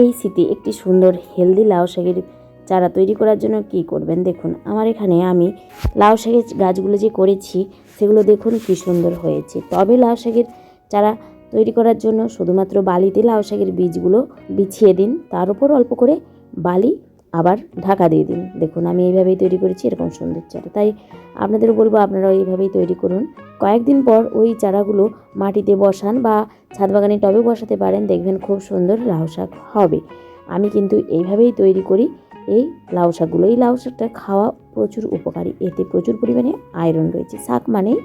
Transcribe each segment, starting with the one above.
এই শীতে একটি সুন্দর হেলদি লাউ শাকের চারা তৈরি করার জন্য কি করবেন? দেখুন, আমার এখানে আমি লাউ শাকের গাছগুলো যে করেছি, সেগুলো দেখুন কি সুন্দর হয়েছে। তবে লাউ শাকের চারা তৈরি করার জন্য শুধুমাত্র বালিতে লাউ শাকের বীজগুলো বিছিয়ে দিন, তার উপর অল্প করে বালি আবার ঢাকা দিয়ে দিন। দেখুন, আমি এইভাবেই তৈরি করেছি, এরকম সুন্দর চারা। তাই আপনাদেরও বলব, আপনারাও এইভাবেই তৈরি করুন। কয়েকদিন পর ওই চারাগুলো মাটিতে বসান বা ছাদ বাগানে টবে বসাতে পারেন, দেখবেন খুব সুন্দর লাউ শাক হবে। আমি কিন্তু এইভাবেই তৈরি করি। এই লাউ শাকগুলো, এই লাউ শাকটা খাওয়া প্রচুর উপকারী। এতে প্রচুর পরিমাণে আয়রন রয়েছে। শাক মানেই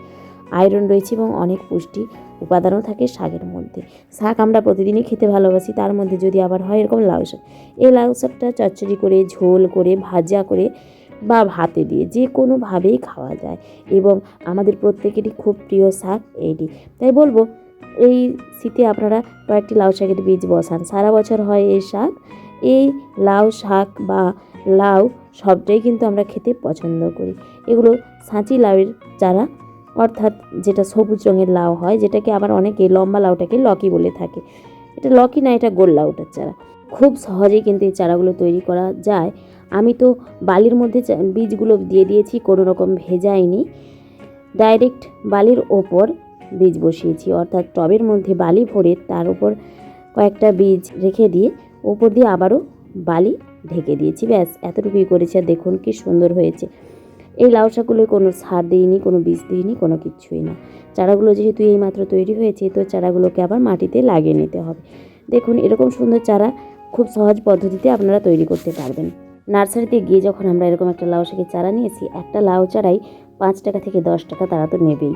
আয়রন রয়েছে এবং অনেক পুষ্টি উপাদানও থাকে শাকের মধ্যে। শাক আমরা প্রতিদিনই খেতে ভালোবাসি, তার মধ্যে যদি আবার হয় এরকম লাউ শাক। এই লাউ শাকটা চচ্চড়ি করে, ঝোল করে, ভাজা করে বা ভাতে দিয়ে যে কোনোভাবেই খাওয়া যায় এবং আমাদের প্রত্যেকেরই খুব প্রিয় শাক এইটি তাই বলব, এই শীতে আপনারা কয়েকটি লাউ শাকের বীজ বসান। সারা বছর হয় এই শাক। এই লাউ শাক বা লাউ সবটাই কিন্তু আমরা খেতে পছন্দ করি। এগুলো সাঁচি লাউয়ের চারা, অর্থাৎ যেটা সবুজ রঙের লাউ হয়, যেটাকে আবার অনেকে লম্বা লাউটাকে লকি বলে থাকে। এটা লকি না, এটা গোল লাউটার চারা। খুব সহজেই কিন্তু এই চারাগুলো তৈরি করা যায়। আমি তো বালির মধ্যে বীজগুলো দিয়ে দিয়েছি, কোনো রকম ভেজাইনি ডাইরেক্ট বালির ওপর বীজ বসিয়েছি, অর্থাৎ টবের মধ্যে বালি ভরে তার উপর কয়েকটা বীজ রেখে দিয়ে ওপর দিয়ে আবারও বালি ঢেকে দিয়েছি। ব্যাস, এতটুকুই করেছি। আর দেখুন কি সুন্দর হয়েছে। এই লাউ শাকগুলোয় কোনো সার দিইনি, কোনো বীজ দিইনি, কোনো কিচ্ছুই না। চারাগুলো যেহেতু এইমাত্র তৈরি হয়েছে, তো চারাগুলোকে আবার মাটিতে লাগিয়ে নিতে হবে। দেখুন, এরকম সুন্দর চারা খুব সহজ পদ্ধতিতে আপনারা তৈরি করতে পারবেন। নার্সারিতে গিয়ে যখন আমরা এরকম একটা লাউ শাকের চারা নিয়েছি, একটা লাউ চারাই পাঁচ টাকা থেকে দশ টাকা তারা তো নেবেই।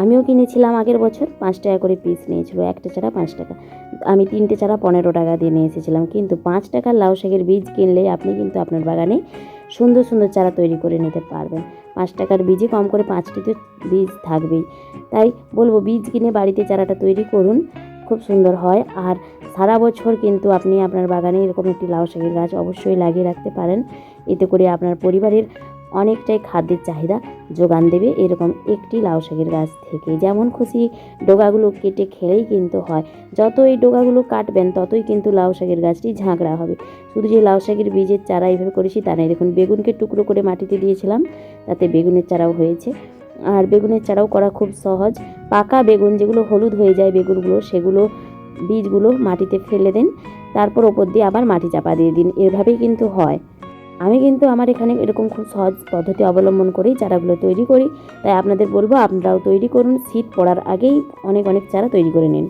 আমিও কিনেছিলাম আগের বছর, পাঁচ টাকা করে পিস নিয়েছিল, একটা চারা পাঁচ টাকা। আমি তিনটে চারা পনেরো টাকা দিয়ে নিয়ে এসেছিলাম, কিন্তু পাঁচ টাকার লাউ শাকের বীজ কিনলে আপনি কিন্তু আপনার বাগানে সুন্দর সুন্দর চারা তৈরি করে নিতে পারবেন। পাঁচ টাকার বীজে কম করে পাঁচটি তো বীজ থাকবেই। তাই বলব, বীজ কিনে বাড়িতে চারাটা তৈরি করুন। খুব সুন্দর হয়। আর সারা বছর কিন্তু আপনি আপনার বাগানে এরকম একটি লাউ শাকের গাছ অবশ্যই লাগিয়ে রাখতে পারেন। এতে করে আপনার পরিবারের অনেকটাই খাদ্যের চাহিদা যোগান দেবে এরকম একটি লাউ শাকের গাছ থেকে। যেমন খুশি ডোগাগুলো কেটে খেলেই কিন্তু হয়। যত এই ডোগাগুলো কাটবেন, ততই কিন্তু লাউ শাকের গাছটি ঝাঁকড়া হবে। শুধু যে লাউ শাকের বীজের চারা এইভাবে করেছি তা নয়। দেখুন, বেগুনকে টুকরো করে মাটিতে দিয়েছিলাম। তাতে বেগুনের চারাও হয়েছে। আর বেগুনের চারাও করা খুব সহজ। পাকা বেগুন যেগুলো হলুদ হয়ে যায় বেগুনগুলো, সেগুলো বীজগুলো মাটিতে ফেলে দিন। তারপর ওপর দিয়ে আবার মাটি চাপা দিয়ে দিন। এভাবেই কিন্তু হয়। আমি কিন্তু আমার এখানে এরকম খুব সহজ পদ্ধতি অবলম্বন করেই চারাগুলো তৈরি করি। তাই আপনাদের বলব, আপনারাও তৈরি করুন। শীত পড়ার আগেই অনেক অনেক চারা তৈরি করে নিন।